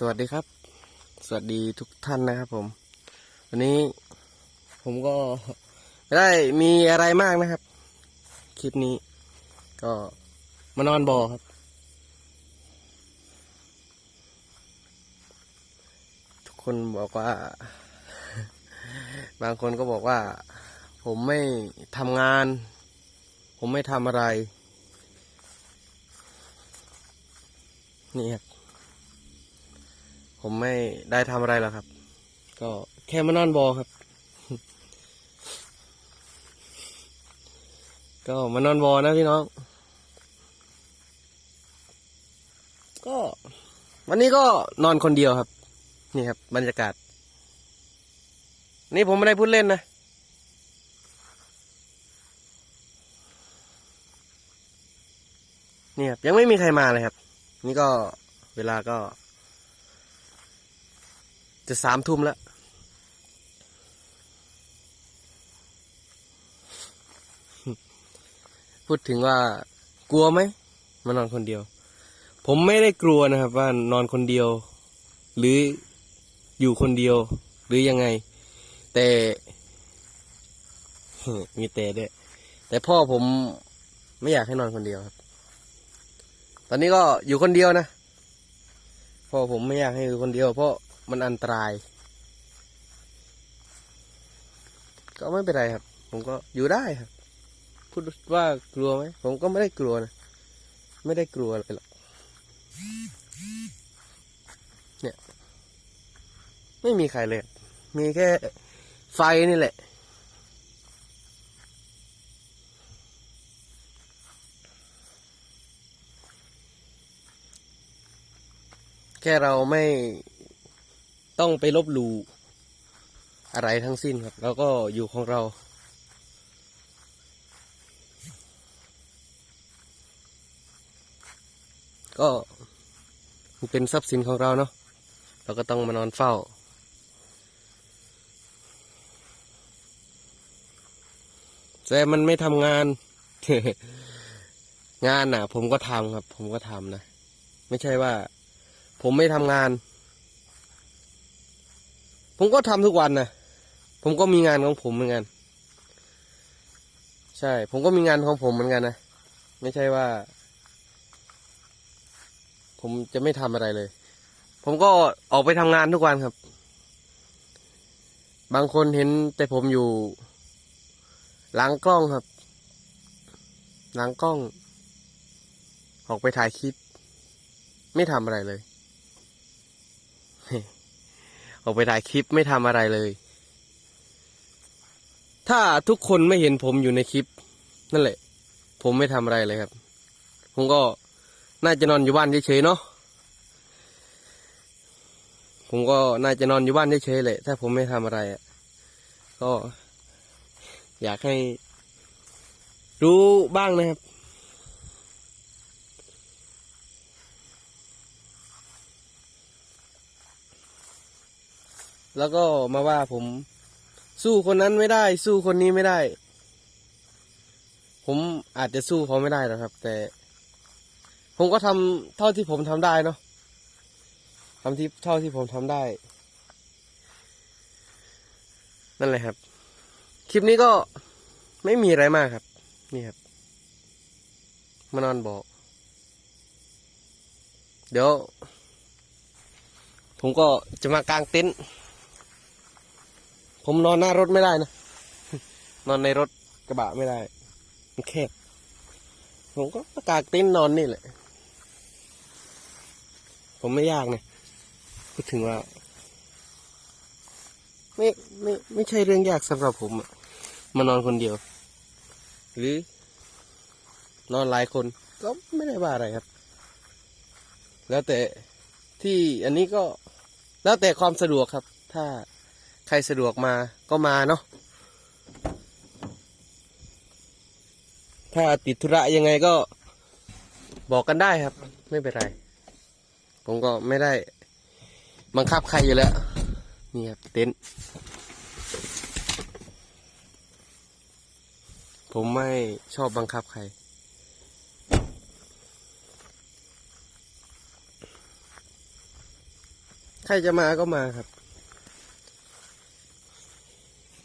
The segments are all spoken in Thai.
สวัสดีครับ สวัสดีทุกท่านนะครับผม วันนี้ผมก็ไม่ได้มีอะไรมากนะครับ คลิปนี้ ก็มานอนบ่อครับ ทุกคนบอกว่า บางคนก็บอกว่า ผมไม่ทำงาน ผมไม่ทำอะไร นี่ครับ ผมไม่ได้ทำอะไรหรอกครับ ก็แค่มานอนบอครับ ก็มานอนบอนะพี่น้อง ก็ วันนี้ก็นอนคนเดียวครับ นี่ครับ บรรยากาศ นี่ผมไม่ได้พูดเล่นนะนี่ครับยังไม่มีใครมาเลยครับ นี่ก็เวลาก็ จะสามทุ่มแล้วพูดถึงว่ากลัวไหมมานอนคนเดียว ผมไม่ได้กลัวนะครับ ว่านอนคนเดียว หรืออยู่คนเดียว หรือยังไง แต่มีแต่ด้วย แต่พ่อผมไม่อยากให้นอนคนเดียวครับ ตอนนี้ก็อยู่คนเดียวนะพ่อผมไม่อยากให้อยู่คนเดียวเพราะ มันอันตราย ก็ไม่เป็นไรครับ ผมก็อยู่ได้ครับ พูดว่ากลัวไหม ผมก็ไม่ได้กลัวนะ ไม่ได้กลัวอะไรหรอก เนี่ย ไม่มีใครเลย มีแค่ไฟนี่แหละแค่เราไม่ ต้องไปลบหลู่อะไรทั้งสิ้นครับ แล้วก็อยู่ของเรา ก็เป็นทรัพย์สินของเราเนาะเราก็ต้องมานอนเฝ้า แต่มันไม่ทำงาน งานน่ะ ผมก็ทำครับ ผมก็ทำนะ ไม่ใช่ว่า ผมไม่ทำงาน ผมก็ทำทุกวันนะผมก็มีงานของผมเหมือนกัน ใช่ ผมก็มีงานของผมเหมือนกันนะไม่ใช่ว่า ผมจะไม่ทำอะไรเลย ผมก็ออกไปทำงานทุกวันครับ บางคนเห็นแต่ผมอยู่หลังกล้องครับหลังกล้อง ออกไปถ่ายคลิป ไม่ทำอะไรเลย ออกไปถ่ายคลิปไม่ทำอะไรเลย ถ้าทุกคนไม่เห็นผมอยู่ในคลิป นั่นแหละ ผมไม่ทำอะไรเลยครับ ผมก็น่าจะนอนอยู่บ้านเฉยๆเนาะผมก็น่าจะนอนอยู่บ้านเฉยๆแหละถ้าผมไม่ทำอะไรอะก็อยากให้รู้บ้างนะครับ แล้วก็มาว่าผม สู้คนนั้นไม่ได้ สู้คนนี้ไม่ได้ ผมอาจจะสู้เขาไม่ได้หรอกครับ แต่ ผมก็ทำเท่าที่ผมทำได้เนาะทำที่เท่าที่ผมทำได้ นั่นแหละครับ คลิปนี้ก็ไม่มีอะไรมากครับ นี่ครับมานอนบอก เดี๋ยว ผมก็จะมากางเต็นท์ ผมนอนหน้ารถไม่ได้นะ นอนในรถกระบะไม่ได้ มันแคบ ผมก็กางเต็นท์นอนนี่แหละ ผมไม่ยากนะพูดถึงว่า ไม่ไม่ไม่ใช่เรื่องยากสำหรับผมอะมานอนคนเดียว หรือนอนหลายคนก็ไม่ได้ว่าอะไรครับ แล้วแต่ที่อันนี้ก็แล้วแต่ความสะดวกครับ ถ้า ใครสะดวกมาก็มาเนาะถ้าติดธุระยังไงก็บอกกันได้ครับ ไม่เป็นไร ผมก็ไม่ได้บังคับใครอยู่แล้ว นี่ครับเต็นท์ผมไม่ชอบบังคับใครใครจะมาก็มาครับ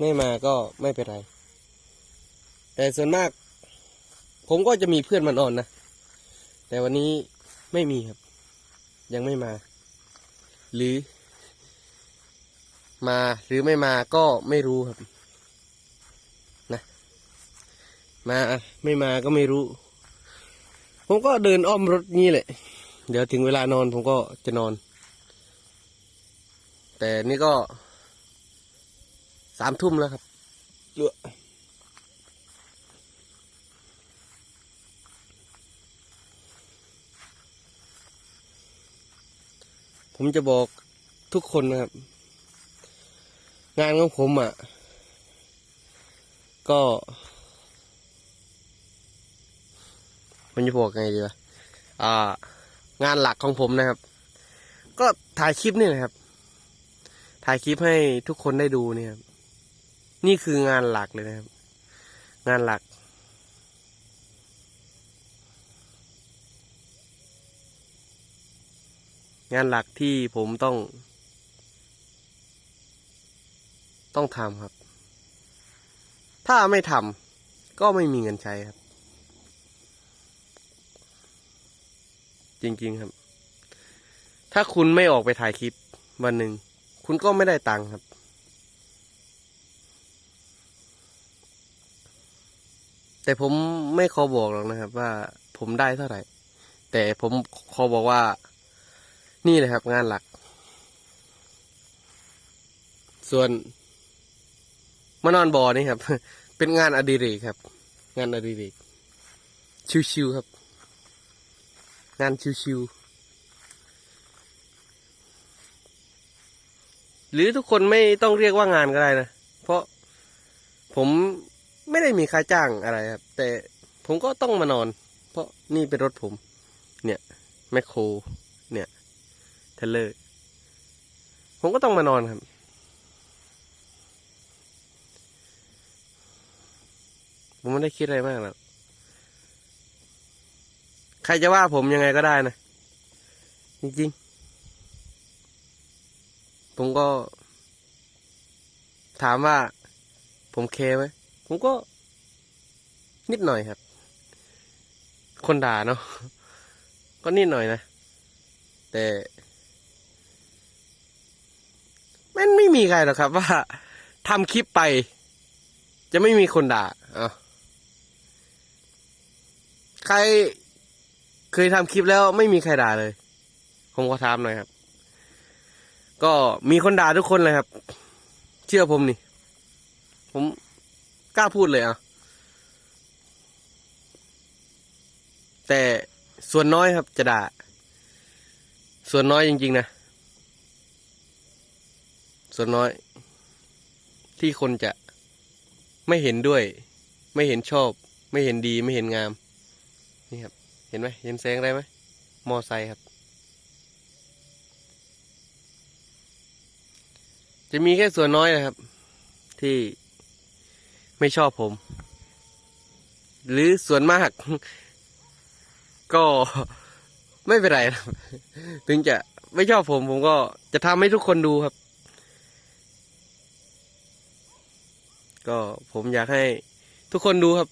ไม่มาก็ไม่เป็นไร แต่ส่วนมาก ผมก็จะมีเพื่อนมานอนนะ แต่วันนี้ไม่มีครับ ยังไม่มา หรือ มาหรือไม่มาก็ไม่รู้ครับ นะ มาไม่มาก็ไม่รู้ ผมก็เดินอ้อมรถนี่แหละ เดี๋ยวถึงเวลานอนผมก็จะนอน แต่นี่ก็ สามทุ่มแล้วครับเลือผมจะบอกทุกคนนะครับ งานของผมอะ ก็ มันจะบอกไงดีวะอ่างานหลักของผมนะครับ ก็ถ่ายคลิปนี่แหละครับ ถ่ายคลิปให้ทุกคนได้ดูเนี่ยครับ นี่คืองานหลักเลยนะครับ งานหลัก งานหลักที่ผมต้อง ต้องทำครับ ถ้าไม่ทำก็ไม่มีเงินใช้ครับ จริง ๆ ครับ ถ้าคุณไม่ออกไปถ่ายคลิปวันหนึ่ง คุณก็ไม่ได้ตังค์ครับ แต่ผมไม่ขอบอกหรอกนะครับ ว่าผมได้เท่าไหร่ แต่ผมขอบอกว่า นี่แหละครับงานหลัก ส่วนมานอนบอนี่ครับ เป็นงานอดิเรกครับ งานอดิเรกชิวๆครับ งานชิวๆหรือทุกคนไม่ต้องเรียกว่างานก็ได้นะ เพราะผม ไม่ได้มีค่าจ้างอะไรครับ แต่ผมก็ต้องมานอน เพราะนี่เป็นรถผม เนี่ยแมคโครเนี่ยเทเลอร์ผมก็ต้องมานอนครับ ผมไม่ได้คิดอะไรมากหรอกใครจะว่าผมยังไงก็ได้นะ จริงๆ ผมก็ ถามว่า ผมเคไหม ผมก็ นิดหน่อยครับ คนด่าเนาะก็นิดหน่อยนะ แต่มันไม่มีใครหรอกครับ ว่าทำคลิปไป จะไม่มีคนด่าอะใครเคยทำคลิปแล้วไม่มีใครด่าเลย ผมก็ถามหน่อยครับ ก็มีคนด่าทุกคนเลยครับ เชื่อผมนี่ ผม กล้าพูดเลยอะ แต่ส่วนน้อยครับจะด่า ส่วนน้อยจริง ๆ นะ ส่วนน้อย ที่คนจะไม่เห็นด้วย ไม่เห็นชอบ ไม่เห็นดีไม่เห็นงาม นี่ครับ เห็นไหมเห็นแสงอะไรไหมมอไซค์ครับ จะมีแค่ส่วนน้อยนะครับ ที่ ไม่ชอบผม หรือส่วนมาก ก็ไม่เป็นไรครับถึงจะไม่ชอบผม ผมก็จะทำให้ทุกคนดูครับ ก็ผมอยากให้ทุกคนดูครับ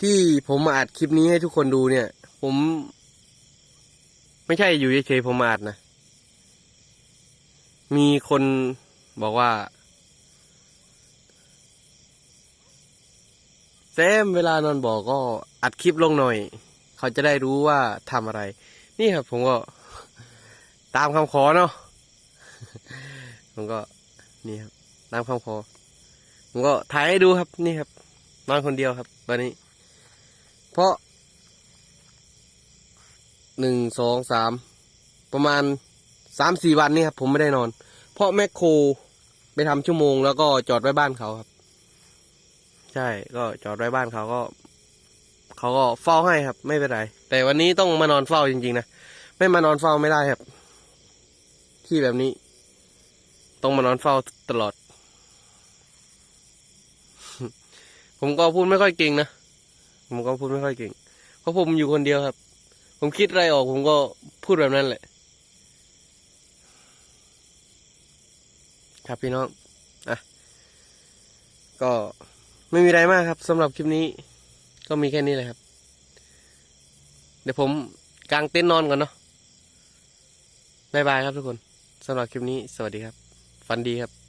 ที่ผมมาอัดคลิปนี้ให้ทุกคนดูเนี่ย ผม ไม่ใช่อยู่เฉยๆผมมาอัดนะ มีคน บอกว่าแซมเวลานอนบอกก็อัดคลิปลงหน่อย เขาจะได้รู้ว่าทำอะไร นี่ครับ ผมก็ตามคำขอเนาะผมก็นี่ครับตามคำขอผมก็ถ่ายให้ดูครับนี่ครับนอนคนเดียวครับวันนี้ เพราะหนึ่งสองสามประมาณสามสี่วันนี่ครับผมไม่ได้นอน เพราะแมคโคร ไปทำชั่วโมงแล้วก็จอดไว้บ้านเขาครับ ใช่ก็จอดไว้บ้านเขาก็เขาก็เฝ้าให้ครับ ไม่เป็นไร แต่วันนี้ต้องมานอนเฝ้าจริงๆนะไม่มานอนเฝ้าไม่ได้ครับ ที่แบบนี้ ต้องมานอนเฝ้าตลอด ผมก็พูดไม่ค่อยเก่งนะผมก็พูดไม่ค่อยเก่งเพราะผมอยู่คนเดียวครับ ผมคิดอะไรออก ผมก็พูดแบบนั้นแหละ ครับพี่น้องอะก็ไม่มีอะไรมากครับสำหรับคลิปนี้ ก็มีแค่นี้เลยครับ เดี๋ยวผมกางเต็นท์นอนก่อนเนาะบายบายครับทุกคนสำหรับคลิปนี้ สวัสดีครับฟันดีครับ